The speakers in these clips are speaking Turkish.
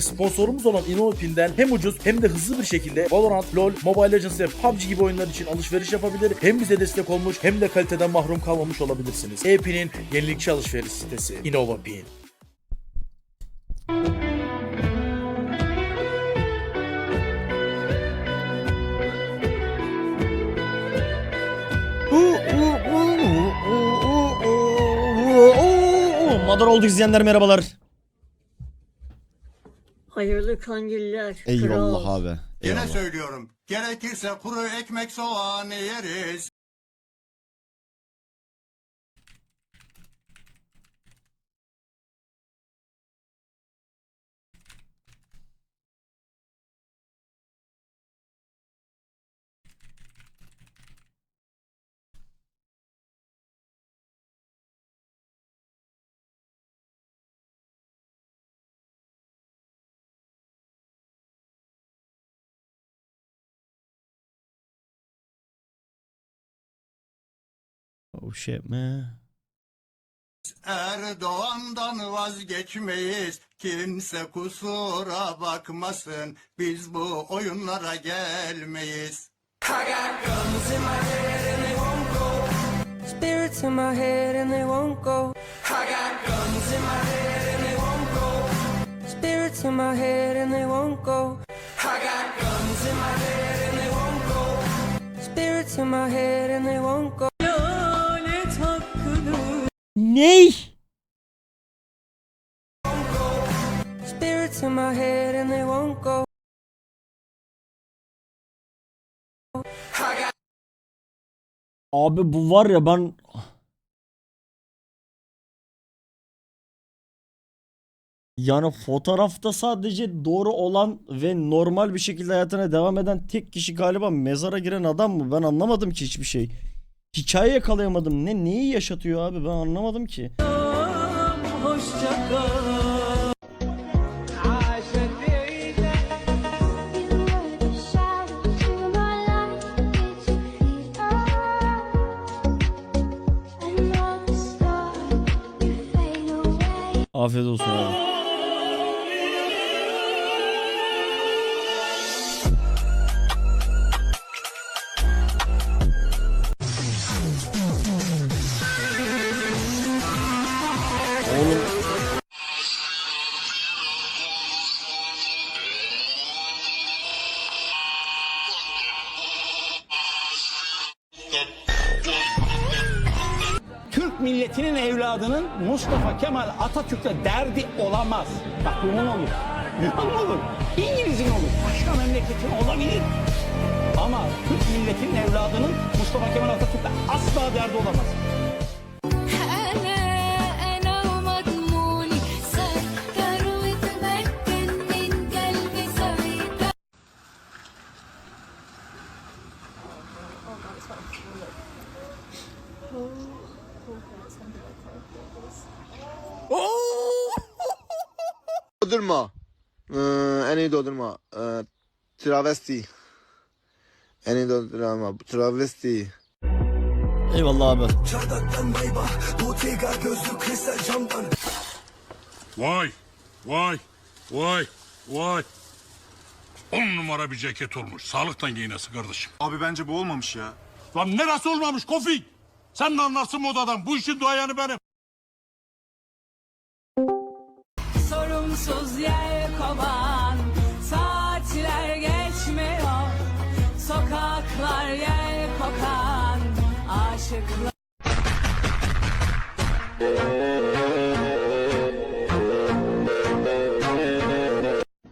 Sponsorumuz olan InnoPin'den hem ucuz hem de hızlı bir şekilde Valorant, LoL, Mobile Legends ve PUBG gibi oyunlar için alışveriş yapabilir. Hem bize destek olmuş hem de kaliteden mahrum kalmamış olabilirsiniz. E-Pin'in yenilikçi alışveriş sitesi InnovaPin. Madar oldu izleyenler merhabalar. Hayırlı kandiller. Eyvallah kral. abi. Yine Eyvallah. söylüyorum. Gerekirse kuru ekmek soğan yeriz. Oh shit man. Erdoğan'dan vazgeçmeyiz. Kimse kusura bakmasın. Biz bu oyunlara gelmeyiz. Spirits in my head and they won't go. I got guns in my head and they won't go. Spirits in my head and they won't go. I got guns in my head and they won't go. Spirits in my head and they won't go. Ney? Spirits in my head and they won't go. Abi bu var ya ben Yani fotoğrafta sadece doğru olan ve normal bir şekilde hayatına devam eden tek kişi galiba mezara giren adam mı? Ben anlamadım ki hiçbir şey. Hikaye yakalayamadım. Ne neyi yaşatıyor abi ben anlamadım ki. hoşça kal. You evladının Mustafa Kemal Atatürk'le derdi olamaz. Bak Yunan olur, Yunan olur, İngiliz'in olur, başka memleketin olabilir. Ama Türk milletinin evladının Mustafa Kemal Atatürk'le asla derdi olamaz. Dondurma. Ee, en iyi dondurma. Ee, travesti. En iyi dondurma. Travesti. eyvallah abi. Vay, vay, vay, vay. On numara bir ceket olmuş. Sağlıktan giyinesi kardeşim. Abi bence bu olmamış ya. Lan neresi olmamış Kofi? Sen de anlarsın modadan. Bu işin duayanı benim. Sorumsuz yer kovan Saatler geçmiyor Sokaklar yer kokan Aşıklar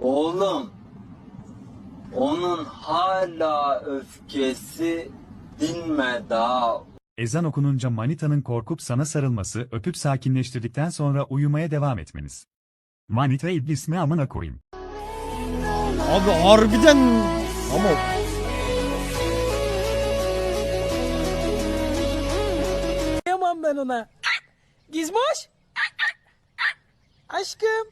Oğlum, onun hala öfkesi dinmedi ha. Ezan okununca manitanın korkup sana sarılması, öpüp sakinleştirdikten sonra uyumaya devam etmeniz. Manita iblis mi amına koyayım? Abi harbiden ama Kıyamam ben ona. Gizmoş? Aşkım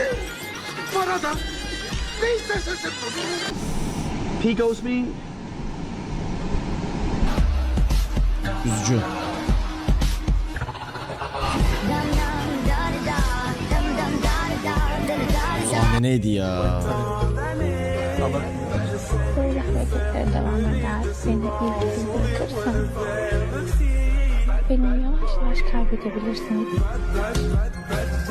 De var adam. Ne istersen olsun. Pigos me. Üzücü. Sahne neydi ya? Böyle hareketler devam eder. Beni ilgisiz bırakırsan beni yavaş yavaş kaybedebilirsin.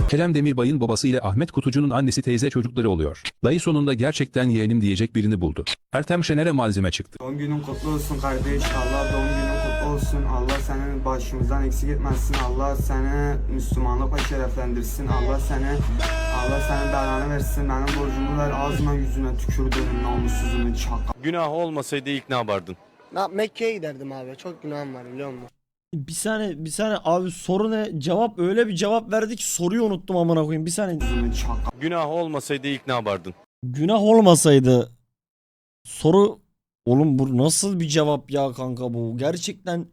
Kerem Demirbay'ın babası ile Ahmet Kutucu'nun annesi teyze çocukları oluyor. Dayı sonunda gerçekten yeğenim diyecek birini buldu. Ertem Şener'e malzeme çıktı. Doğum günün kutlu olsun kardeş. Allah doğum günün kutlu olsun. Allah seni başımızdan eksik etmezsin. Allah seni Müslümanlıkla şereflendirsin. Allah seni Allah seni belanı versin. Benim borcumu ver. Ağzına yüzüne tükürdüğünün namussuzunu çakal. Günah olmasaydı ilk ne yapardın? Mekke'ye giderdim abi. Çok günahım var biliyor musun? Bir saniye bir saniye abi soru ne? Cevap öyle bir cevap verdi ki soruyu unuttum amına koyayım. Bir saniye. Günah olmasaydı ilk ne yapardın? Günah olmasaydı soru oğlum bu nasıl bir cevap ya kanka bu? Gerçekten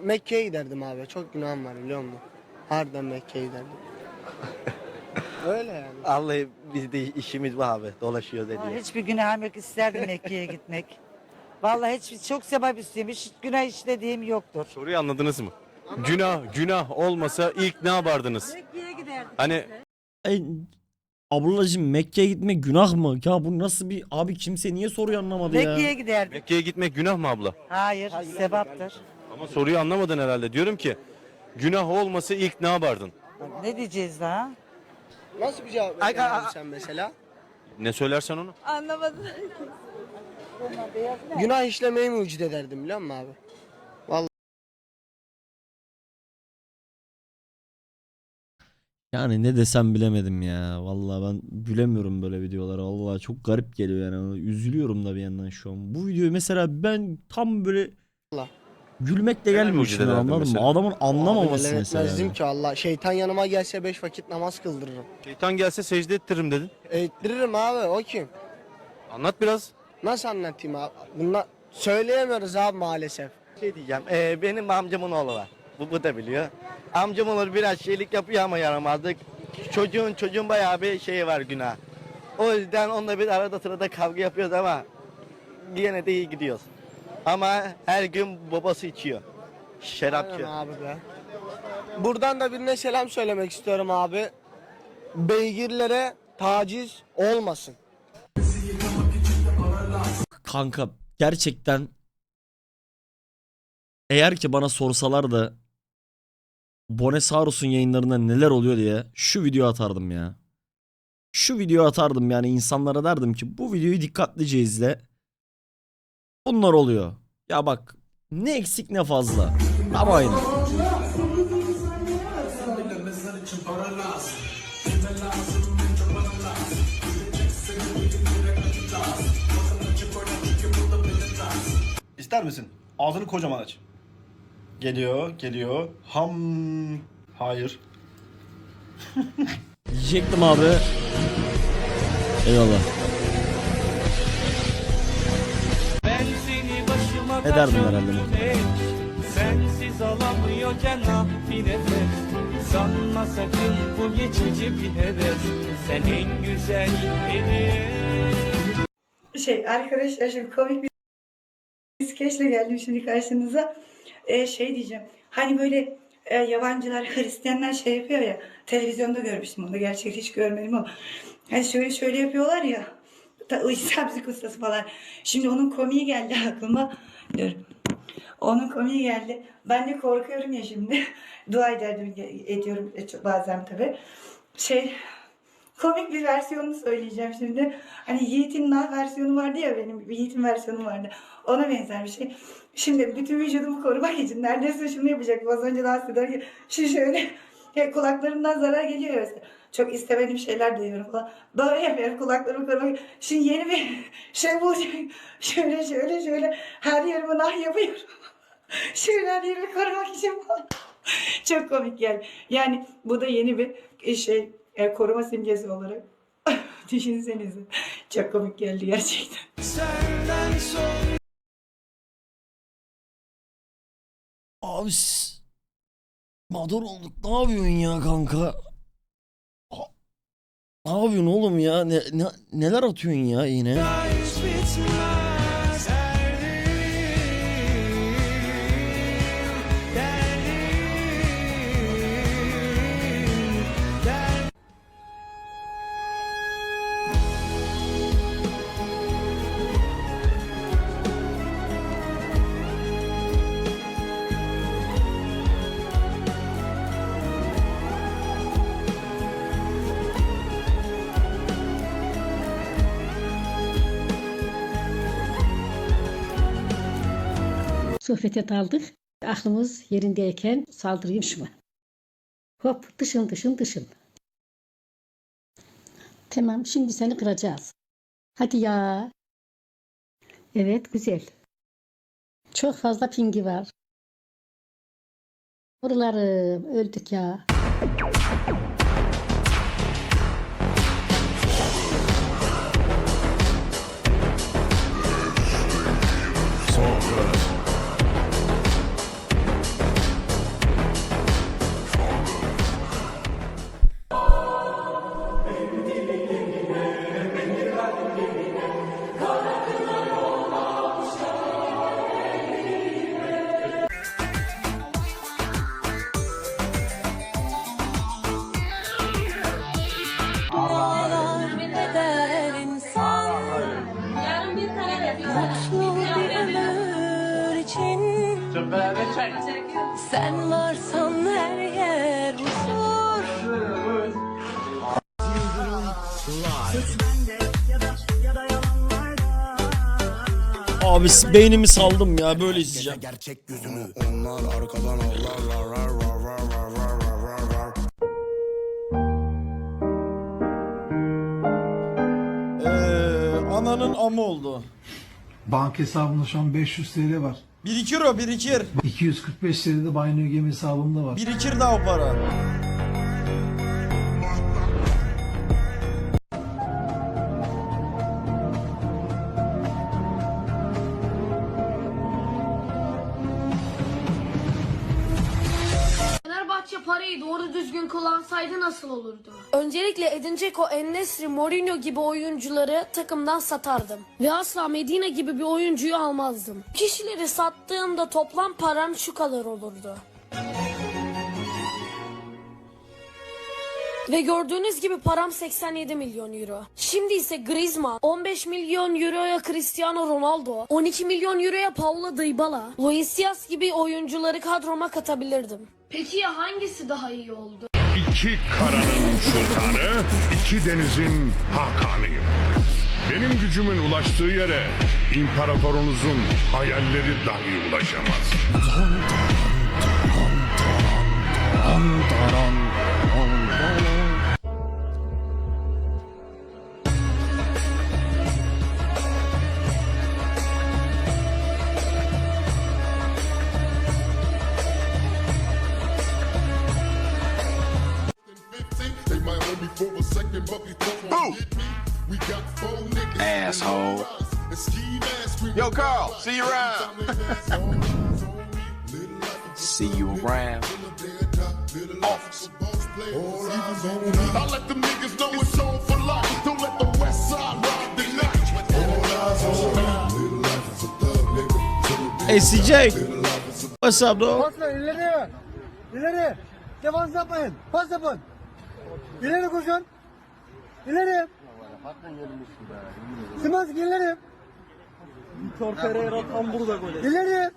Mekke'ye giderdim abi. Çok günahım var biliyor musun? Harbiden Mekke'ye giderdim. Öyle yani. Vallahi bizde işimiz var abi. Dolaşıyoruz Hiçbir günahım yok isterdim Mekke'ye gitmek. Vallahi hiç çok sebep istiyorum. Hiç günah işlediğim yoktur. Soruyu anladınız mı? Günah, günah olmasa ilk ne yapardınız? Mekke'ye giderdim. Hani Ey, ablacığım Mekke'ye gitmek günah mı? Ya bu nasıl bir abi kimse niye soruyu anlamadı ya? giderdim. Mekke'ye gitmek günah mı abla? Hayır, sevaptır. Ama soruyu anlamadın herhalde. Diyorum ki günah olmasa ilk ne yapardın? Ne diyeceğiz daha? Nasıl bir cevap abi sen mesela? Ne söylersen onu. Anlamadım. Günah işlemeyi mucit ederdim biliyor musun abi? Yani ne desem bilemedim ya. Vallahi ben gülemiyorum böyle videolara. Vallahi çok garip geliyor yani. Üzülüyorum da bir yandan şu an. Bu videoyu mesela ben tam böyle Allah. gülmekle gelmiyor ederdin anladın mı? mesela? Adamın anlamaması Abi, mesela. etmezdim yani. ki Allah. Şeytan yanıma gelse beş vakit namaz kıldırırım. Şeytan gelse secde ettiririm dedin. Ettiririm abi o kim? Anlat biraz. Nasıl anlatayım abi? Bunlar söyleyemiyoruz abi maalesef. Şey diyeceğim. benim amcamın oğlu var. Bu, bu da biliyor. Amcamın oğlu biraz şeylik yapıyor ama yaramazlık. Çocuğun çocuğun bayağı bir şeyi var günah. O yüzden onunla bir arada sırada kavga yapıyoruz ama yine de iyi gidiyoruz. Ama her gün babası içiyor. Şarapçı. Aynen abi be. Buradan da birine selam söylemek istiyorum abi. Beygirlere taciz olmasın. Kanka gerçekten eğer ki bana sorsalar da Bonesaurus'un yayınlarında neler oluyor diye şu video atardım ya. Şu video atardım yani insanlara derdim ki bu videoyu dikkatlice izle. Bunlar oluyor. Ya bak ne eksik ne fazla. Ama aynı. İster misin? Ağzını kocaman aç. Geliyor, geliyor. Ham. Hayır. Diyecektim abi. Eyvallah. Ne derdim herhalde. Sensiz alamıyorken bir nefes Sanma sakın bu geçici bir heves Sen en güzellerin Şey arkadaşlar şimdi komik bir skeçle geldim şimdi karşınıza. Ee, şey diyeceğim. Hani böyle e, yabancılar, Hristiyanlar şey yapıyor ya. Televizyonda görmüştüm onu. Gerçekten hiç görmedim ama. Hani şöyle şöyle yapıyorlar ya. Ta, İsa müzik ustası falan. Şimdi onun komiği geldi aklıma. Dur. Onun komiği geldi. Ben de korkuyorum ya şimdi. Dua ederdim, ediyorum e, bazen tabii. Şey, komik bir versiyonunu söyleyeceğim şimdi. Hani Yiğit'in versiyonu vardı ya benim Yiğit'in versiyonu vardı. Ona benzer bir şey. Şimdi bütün vücudumu korumak için neredeyse şunu yapacaktım. Az önce dans ederken şu şöyle kulaklarımdan zarar geliyor mesela. Çok istemediğim şeyler duyuyorum falan. Böyle yapıyorum kulaklarımı korumak Şimdi yeni bir şey bulacak. Şöyle şöyle şöyle her yerime nah yapıyorum. şöyle her yerimi korumak için falan. Çok komik geldi. Yani bu da yeni bir şey e, koruma simgesi olarak. Düşünsenize. Çok komik geldi gerçekten. Abi Mağdur olduk. Ne yapıyorsun ya kanka? Ne yapıyorsun oğlum ya? Ne, ne, neler atıyorsun ya yine? Sohbete daldık. Aklımız yerindeyken saldırayım şuna. Hop dışın dışın dışın. Tamam şimdi seni kıracağız. Hadi ya. Evet güzel. Çok fazla pingi var. Oralarım öldük ya. Abi beynimi saldım ya böyle izleyeceğim. Gerçek yüzünü onlar arkadan Ee, ananın amı oldu. Banka hesabımda şu an 500 TL var. Birikir o birikir. 245 TL de Banyo Game hesabımda var. Birikir daha o para. Fenerbahçe parayı doğru düzgün kullansaydı nasıl olurdu? Öncelikle Edin Dzeko, En-Nesyri, Mourinho gibi oyuncuları takımdan satardım. Ve asla Medina gibi bir oyuncuyu almazdım. Kişileri sattığımda toplam param şu kadar olurdu. Ve gördüğünüz gibi param 87 milyon euro. Şimdi ise Griezmann, 15 milyon euroya Cristiano Ronaldo, 12 milyon euroya Paulo Dybala, Luis Diaz gibi oyuncuları kadroma katabilirdim. Peki ya hangisi daha iyi oldu? İki karanın sultanı, iki denizin hakanıyım. Benim gücümün ulaştığı yere imparatorunuzun hayalleri dahi ulaşamaz. Hey CJ. What's up dog? Pas ver ileri. İleri. Defans yapmayın. Pas yapın. İleri koşun. İleri. Simanski ileri. Vitor Pereira burada gol. İleri.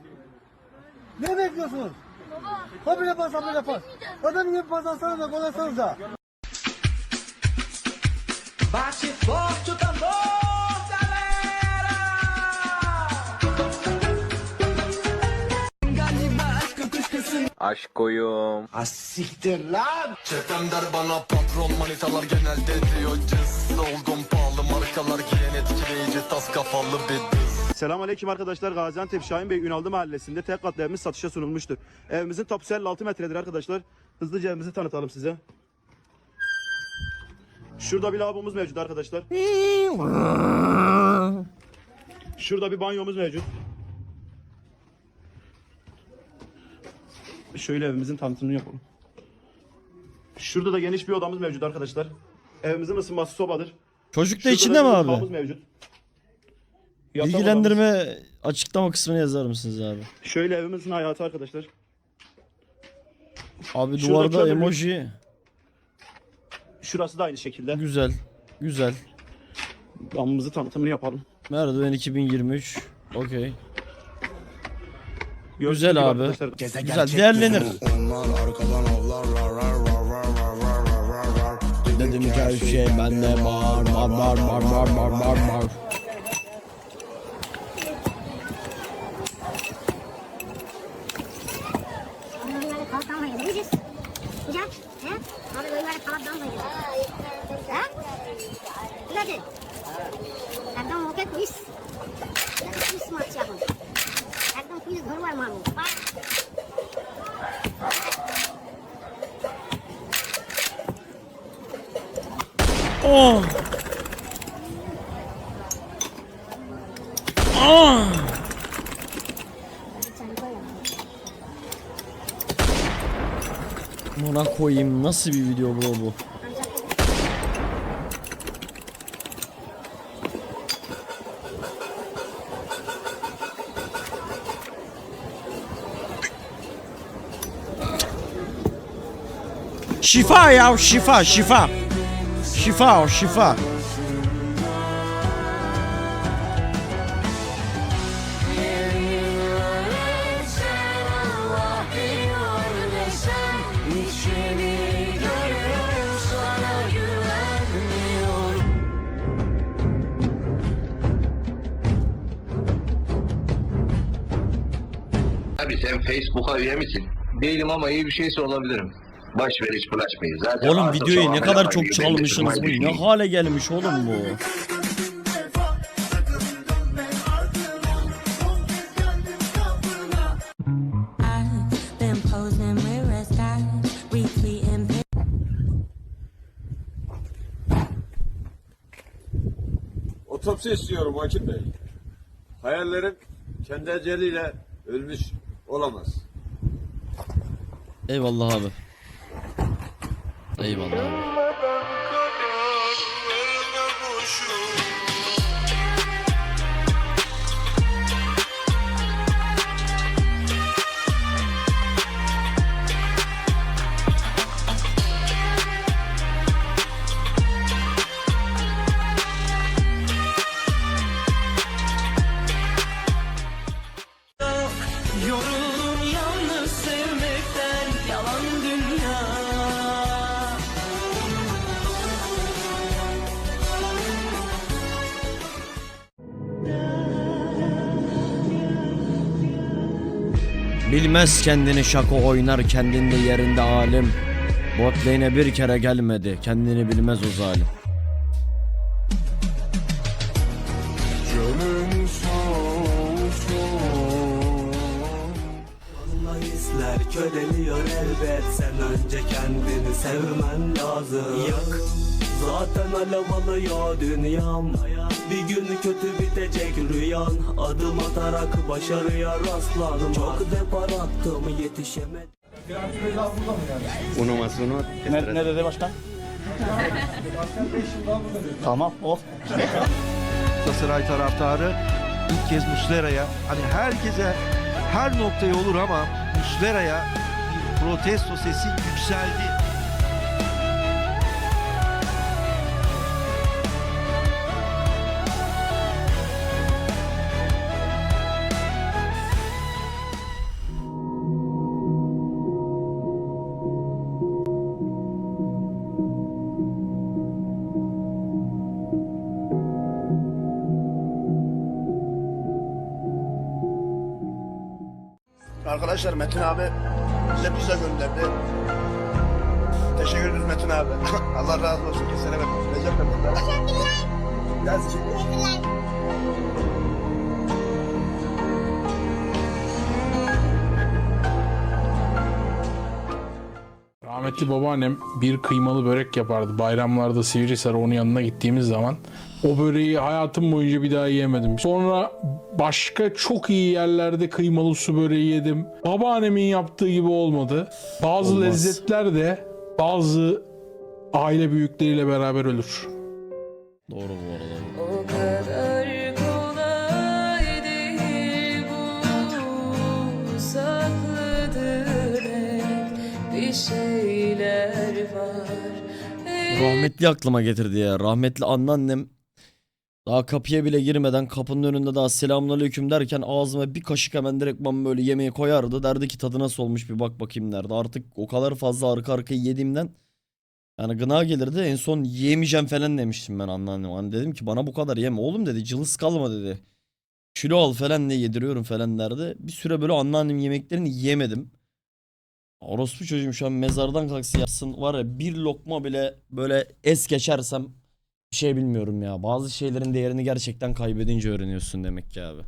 Ne bekliyorsunuz? Habire pas habire pas. Adam gibi pas alsanıza gol atsanıza. Bate forte o tambor, galera! Aşkoyum. Asiktir lan. Çetem der bana patron manitalar genelde diyor cız. Olgun pahalı markalar giyen etkileyici tas kafalı bir diz. Selamünaleyküm arkadaşlar. Gaziantep Şahin Bey Ünaldı Mahallesi'nde tek katlı evimiz satışa sunulmuştur. Evimizin tapusu 56 metredir arkadaşlar. Hızlıca evimizi tanıtalım size. Şurada bir lavabomuz mevcut arkadaşlar. Şurada bir banyomuz mevcut. Şöyle evimizin tanıtımını yapalım. Şurada da geniş bir odamız mevcut arkadaşlar. Evimizin ısınması sobadır. Çocuk da Şurada içinde mi abi? mevcut. Yatak odamız. Bilgilendirme açıklama kısmını yazar mısınız abi? Şöyle evimizin hayatı arkadaşlar. Abi Şurada duvarda kömürlük. emoji. Şurası da aynı şekilde. Güzel. Güzel. Gamımızı tanıtımını yapalım. Merdiven 2023. Okey. Güzel abi. arkadaşlar. Güzel değerlenir. Dedim ki her şey bende var. Var var var var var var var. Kalkan var Oh. Oh. Buna koyayım nasıl bir video bro bu? Şifa ya şifa şifa. Şifa o şifa. Abi sen Facebook'a üye misin? Değilim ama iyi bir şeyse olabilirim. Baş ver hiç bulaşmayın. Zaten Oğlum videoyu ne kadar çok çalmışsınız bu. Ne hale gelmiş oğlum bu. Otopsi istiyorum Hakim Bey. Hayallerim kendi eceliyle ölmüş olamaz. Eyvallah abi. Eyvallah abi. Bilmez kendini şako oynar kendinde yerinde alim. Bot lane'e bir kere gelmedi kendini bilmez o zalim. Hisler köleliyor elbet Sen önce kendini sevmen lazım Yak Zaten alev alıyor dünyam Bir gün kötü bitecek rüyan Adım atarak başarıya rastlanma Çok depar attım yetişemedim Unumasunu ne, ne dedi başkan? tamam of. Galatasaray taraftarı ilk kez Muslera'ya hani herkese her noktaya olur ama Muslera'ya bir protesto sesi yükseldi. Arkadaşlar Metin abi bize pizza gönderdi. Teşekkür ederiz Metin abi. Allah razı olsun. Kesene bak. Recep Metin Yaz şimdi. Rahmetli babaannem bir kıymalı börek yapardı. Bayramlarda Sivrisar'a onun yanına gittiğimiz zaman. O böreği hayatım boyunca bir daha yiyemedim. Sonra başka çok iyi yerlerde kıymalı su böreği yedim. Babaannemin yaptığı gibi olmadı. Bazı Olmaz. lezzetler de bazı aile büyükleriyle beraber ölür. Doğru bu arada. O kadar kolay değil bu saklıdır hep bir şeyler var. Rahmetli aklıma getirdi ya. Rahmetli anneannem daha kapıya bile girmeden kapının önünde daha selamünaleyküm derken ağzıma bir kaşık hemen direkt ben böyle yemeği koyardı. Derdi ki tadı nasıl olmuş bir bak bakayım derdi. Artık o kadar fazla arka arkaya yediğimden yani gına gelirdi. En son yemeyeceğim falan demiştim ben anneannem. Hani dedim ki bana bu kadar yeme oğlum dedi. Cılız kalma dedi. Kilo al falan ne yediriyorum falan derdi. Bir süre böyle anneannem yemeklerini yemedim. Orospu çocuğum şu an mezardan kalksa yapsın var ya bir lokma bile böyle es geçersem bir şey bilmiyorum ya. Bazı şeylerin değerini gerçekten kaybedince öğreniyorsun demek ki abi.